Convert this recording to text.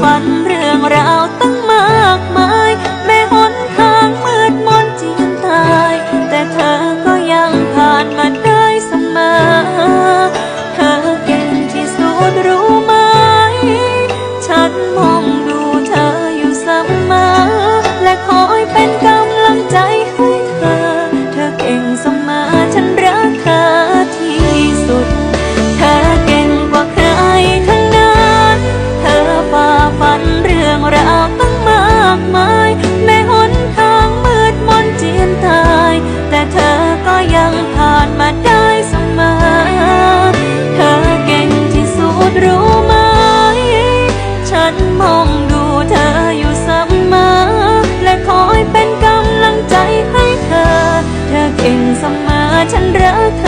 ฝันเรื่องราวตั้งมากมาย แม่หนทางมืดมนจีนตาย แต่เธอก็ยังผ่านมาได้เสมอ เธอเก่งที่สุดรู้ไหม ฉันมองดูเธออยู่เสมอานมาได้เสมอ เธอเก่งที่สุดรู้ไหม ฉันมองดูเธออยู่เสมอ และคอยเป็นกำลังใจให้เธอ เธอเก่งเสมอฉันรักเธอ